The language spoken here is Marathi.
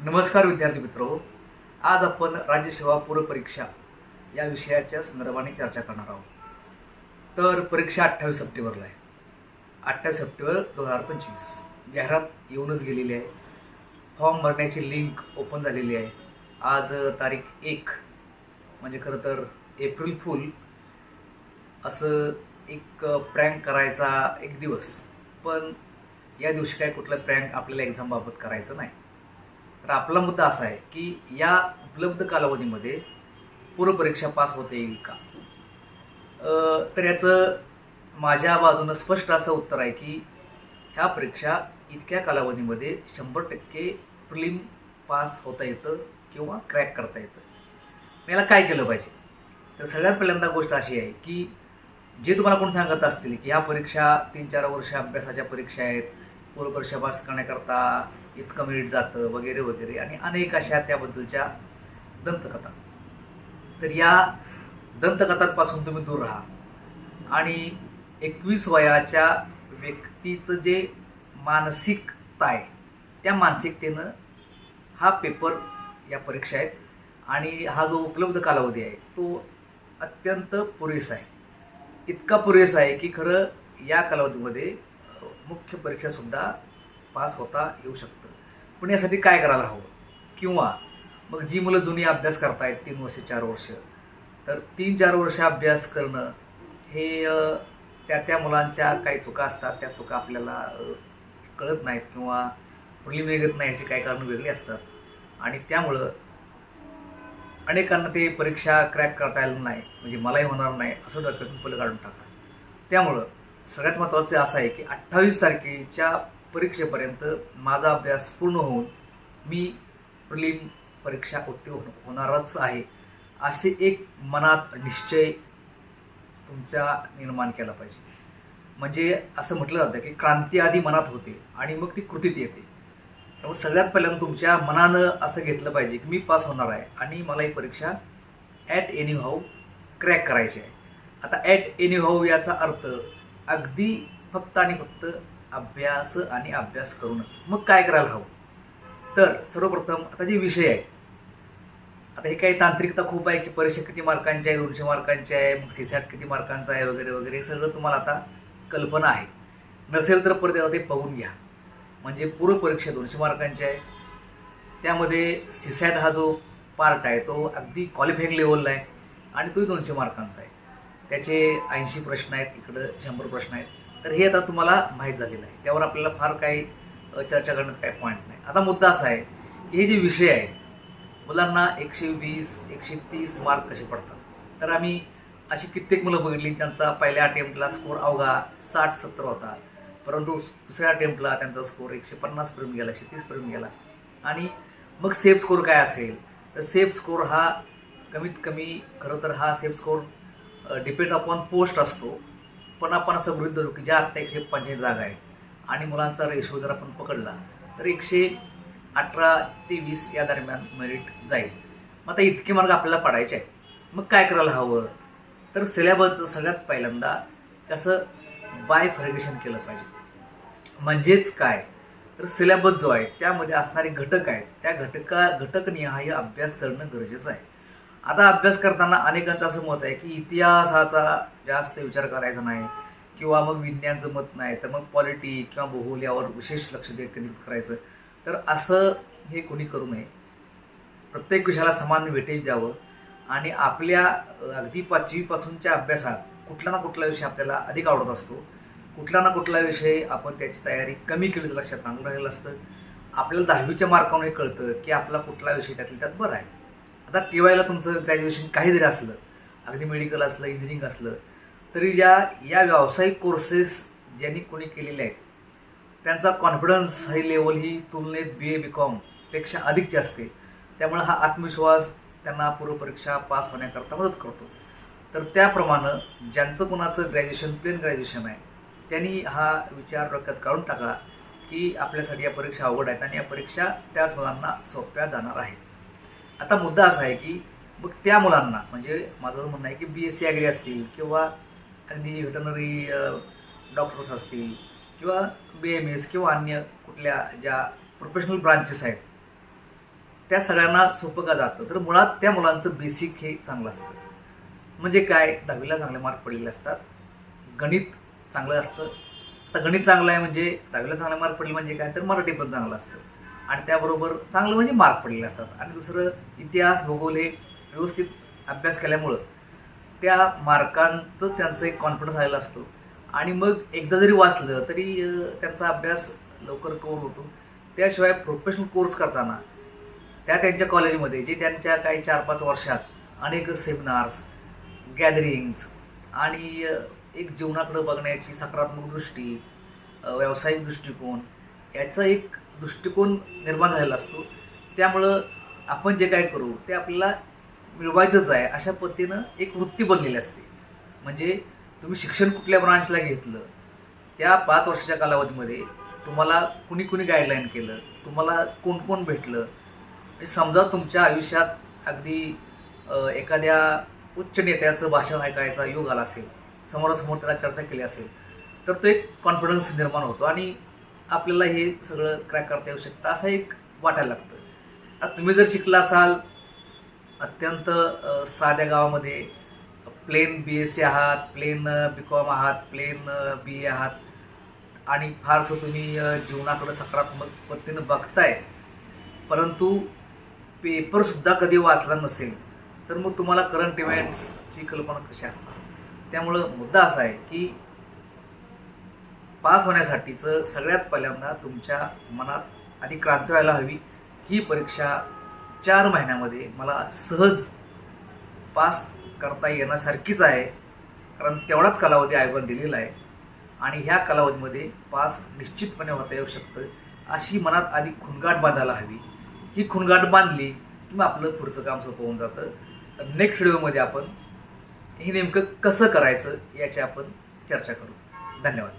नमस्कार विद्यार्थी मित्रो. आज आपण राज्यसेवा पूर्वपरीक्षा या विषयाच्या संदर्भाने चर्चा करणार आहोत. तर परीक्षा अठ्ठावीस सप्टेंबरला आहे. अठ्ठावीस सप्टेंबर दोन हजार पंचवीस. जाहिरात येऊनच गेलेली आहे. फॉर्म भरण्याची लिंक ओपन झालेली आहे. आज तारीख एक. म्हणजे खरं तर एप्रिल फुल. असं एक प्रँक करायचा एक दिवस. पण या दिवशी काय कुठलं प्रँक आपल्याला एक्झामबाबत करायचं नाही. तर आपला मुद्दा असा आहे की या उपलब्ध कालावधीमध्ये पूर्वपरीक्षा पास होता येईल का? तर याचं माझ्या बाजूनं स्पष्ट असं उत्तर आहे की ह्या परीक्षा इतक्या कालावधीमध्ये शंभर टक्के प्रिलिम पास होता येतं किंवा क्रॅक करता येतं. याला काय केलं पाहिजे? तर सगळ्यात पहिल्यांदा गोष्ट अशी आहे की जे तुम्हाला कोण सांगत असतील की ह्या परीक्षा तीन चार वर्ष अभ्यासाच्या परीक्षा आहेत पूर्वपरीक्षा पास करण्याकरता इतकं मिनिट जातं वगैरे वगैरे. आणि अनेक अशा त्याबद्दलच्या दंतकथा. तर या दंतकथांपासून तुम्ही दूर राहा. आणि एकवीस वयाच्या व्यक्तीचं जे मानसिकता आहे त्या मानसिकतेनं हा पेपर या परीक्षा आहेत. आणि हा जो उपलब्ध कालावधी आहे तो अत्यंत पुरेसा आहे. इतका पुरेसा आहे की खरं या कालावधीमध्ये मुख्य परीक्षासुद्धा पास होता येऊ शकतो. पण यासाठी काय करायला हवं? किंवा मग जी मुलं जुनी अभ्यास करतायत तीन वर्ष चार वर्ष तर तीन चार वर्ष अभ्यास करणं हे त्या त्या मुलांच्या काही चुका असतात त्या चुका आपल्याला कळत नाहीत किंवा पुढली मिळत नाही याची काही कारणं वेगळी असतात. आणि त्यामुळं अनेकांना ते परीक्षा क्रॅक करता आलं नाही म्हणजे मलाही होणार नाही असं डोक्यातून पहिलं काढून टाका त्यामुळं सगळ्यात महत्त्वाचं असं आहे की अठ्ठावीस तारखेच्या परीक्षेपर्यंत माझा अभ्यास पूर्ण होऊन मी प्रिलिम परीक्षा उत्तीर्ण होणारच आहे असे एक मनात निश्चय तुमचा निर्माण केला पाहिजे. म्हणजे असं म्हटलं जातं की क्रांती आधी मनात होते आणि मग ती कृतीत येते. त्यामुळे सगळ्यात पहिल्यांदा तुमच्या मनानं असं घेतलं पाहिजे की मी पास होणार आहे आणि मला ही परीक्षा ॲट एनी हाऊ क्रॅक करायची आहे. आता ॲट एनी हाऊ याचा अर्थ अगदी फक्त आणि फक्त अभ्यास आणि अभ्यास करूनच. मग काय करायला हवं? तर सर्वप्रथम आता जे विषय आहे आता हे काही तांत्रिकता खूप आहे की परीक्षा किती मार्कांची आहे दोनशे मार्कांची आहे मग सीसॅट किती मार्कांचा आहे वगैरे वगैरे हे सगळं तुम्हाला आता कल्पना आहे. नसेल तर परत एकदा ते पाहून घ्या. म्हणजे पूर्व परीक्षा दोनशे मार्कांची आहे. त्यामध्ये सीसॅट हा जो पार्ट आहे तो अगदी क्वालिफाईंग लेवलला आहे आणि तोही दोनशे मार्कांचा आहे. त्याचे ऐंशी प्रश्न आहेत तिकडं शंभर प्रश्न आहेत. तर हे आता तुम्हाला माहीत झालेलं आहे. त्यावर आपल्याला फार काही चर्चा करण्यात काही पॉईंट नाही. आता मुद्दा असा आहे की हे जे विषय आहे मुलांना एकशे वीस एकशे तीस मार्क कसे पडतात? तर आम्ही अशी कित्येक मुलं बघितली ज्यांचा पहिल्या अटेम्प्टला स्कोर अवघा साठ सत्तर होता. परंतु दुसऱ्या अटेम्प्टला त्यांचा स्कोर एकशे पन्नासपर्यंत गेला एकशे तीसपर्यंत गेला. आणि मग सेफ स्कोर काय असेल? तर सेफ स्कोर हा कमीत कमी खरं तर हा safe score depend upon post असतो. आपण असं गृहीत धरू की ज्या आत्ता एकशे पंचेचाळीस जागा आहेत. आणि मुलांचा रेशो जर आपण पकडला तर एकशे अठरा ते वीस या दरम्यान मेरिट जाईल. मग आता इतके मार्ग आपल्याला पडायचे आहेत. मग काय करायला हवं? तर सिलेबसचं सगळ्यात पहिल्यांदा कसं बाय फर्गेशन केलं पाहिजे. म्हणजेच काय? तर सिलेबस जो आहे त्यामध्ये असणारे घटक आहेत. त्या घटका घटकनिहाय अभ्यास करणं गरजेचं आहे. आता अभ्यास करताना अनेकांचं असं मत आहे की इतिहासाचा जास्त विचार करायचा नाही किंवा मग विज्ञानचं मत नाही तर मग पॉलिटी किंवा भूगोल यावर विशेष लक्ष दे केंद्रित करायचं. तर असं हे कोणी करू नये. प्रत्येक विषयाला समान वेटेज द्यावं आणि आपल्या अगदी पाचवीपासूनच्या अभ्यासात कुठला ना कुठला विषय आपल्याला अधिक आवडत असतो. कुठला ना कुठला विषय आपण त्याची तयारी कमी केली तर लक्षात चांगलं राहिलं असतं. आपल्याला दहावीच्या मार्कावर हे कळतं की आपला कुठला विषय त्यातल्या त्यात बरा आहे. आता टी वायला तुमचं ग्रॅज्युएशन काही जरी असलं. अगदी मेडिकल असलं इंजिनिअरिंग असलं. तरी ज्या या व्यावसायिक कोर्सेस ज्यांनी कोणी केलेले आहेत त्यांचा कॉन्फिडन्स हाय लेवल ही तुलनेत बी ए बी कॉमपेक्षा अधिकची असते त्यामुळे हा आत्मविश्वास त्यांना पूर्वपरीक्षा पास होण्याकरता मदत करतो. तर त्याप्रमाणे ज्यांचं कोणाचं ग्रॅज्युएशन प्लेन ग्रॅज्युएशन आहे त्यांनी हा विचार डोक्यात काढून टाका की आपल्यासाठी या परीक्षा अवघड आहेत आणि या परीक्षा त्याच मुलांना सोप्या जाणार आहेत. आता मुद्दा असा आहे की मग त्या मुलांना म्हणजे माझं म्हणणं आहे की बी एस सी ॲग्री असतील किंवा अगदी व्हेटनरी डॉक्टर्स असतील किंवा बी एम एस किंवा अन्य कुठल्या ज्या प्रोफेशनल ब्रांचेस आहेत त्या सगळ्यांना सोपं का जातं? तर मुळात त्या मुलांचं बेसिक हे चांगलं असतं. म्हणजे काय? दहावीला चांगले मार्क पडलेले असतात. गणित चांगलं असतं. आता गणित चांगलं आहे म्हणजे दहावीला चांगले मार्क पडले म्हणजे काय? तर मराठी पण चांगलं असतं. आणि त्याबरोबर चांगलं म्हणजे मार्क पडलेले असतात. आणि दुसरं इतिहास भूगोल हे व्यवस्थित अभ्यास केल्यामुळं त्या मार्कांत त्यांचा एक कॉन्फिडन्स आलेला असतो. आणि मग एकदा जरी वाचलं तरी त्यांचा अभ्यास लवकर कवर होतो. त्याशिवाय प्रोफेशनल कोर्स करताना त्या त्यांच्या कॉलेजमध्ये जे त्यांच्या काही चार पाच वर्षात अनेक सेमिनार्स गॅदरिंग्स आणि एक जीवनाकडं बघण्याची सकारात्मक दृष्टी व्यावसायिक दृष्टिकोन याचं एक दृष्टिकोन निर्माण झालेला असतो. त्यामुळं आपण जे काय करू ते आपल्याला मिळवायचंच आहे अशा पद्धतीनं एक वृत्ती बनलेली असते. म्हणजे तुम्ही शिक्षण कुठल्या ब्रांचला घेतलं त्या पाच वर्षाच्या कालावधीमध्ये तुम्हाला कुणी कुणी गाईडलाईन केलं तुम्हाला कोण कोण भेटलं? म्हणजे समजा तुमच्या आयुष्यात अगदी एखाद्या उच्च नेत्याचं भाषण ऐकायचा योग आला असेल समोरासमोर त्याला चर्चा केली असेल तर तो एक कॉन्फिडन्स निर्माण होतो. आणि आपल्याला हे सगळं क्रॅक करता येऊ शकतं असं एक वाटायला लागतं आता तुम्ही जर शिकला असाल अत्यंत साध्या गावामध्ये प्लेन बी एस सी आहात प्लेन बी कॉम आहात प्लेन बी ए आहात आणि फारसं तुम्ही जीवनाकडं सकारात्मक पद्धतीनं बघताय परंतु पेपरसुद्धा कधी वाचला नसेल तर मग तुम्हाला करंट इव्हेंट्सची कल्पना कशी असणार? त्यामुळं मुद्दा असा आहे की पास होण्यासाठीचं सगळ्यात पहिल्यांदा तुमच्या मनात आधी क्रांती व्हायला हवी. ही परीक्षा चार महिन्यामध्ये मला सहज पास करता येण्यासारखीच आहे. कारण तेवढाच कालावधी आयोगाने दिलेला आहे. आणि ह्या कालावधीमध्ये पास निश्चितपणे होता येऊ शकतं अशी मनात आधी खुणगाट बांधायला हवी. ही खुणगाट बांधली की मग आपलं पुढचं काम सोपं होऊन जातं. तर नेक्स्ट व्हिडिओमध्ये आपण हे नेमकं कसं करायचं याची आपण चर्चा करू. धन्यवाद.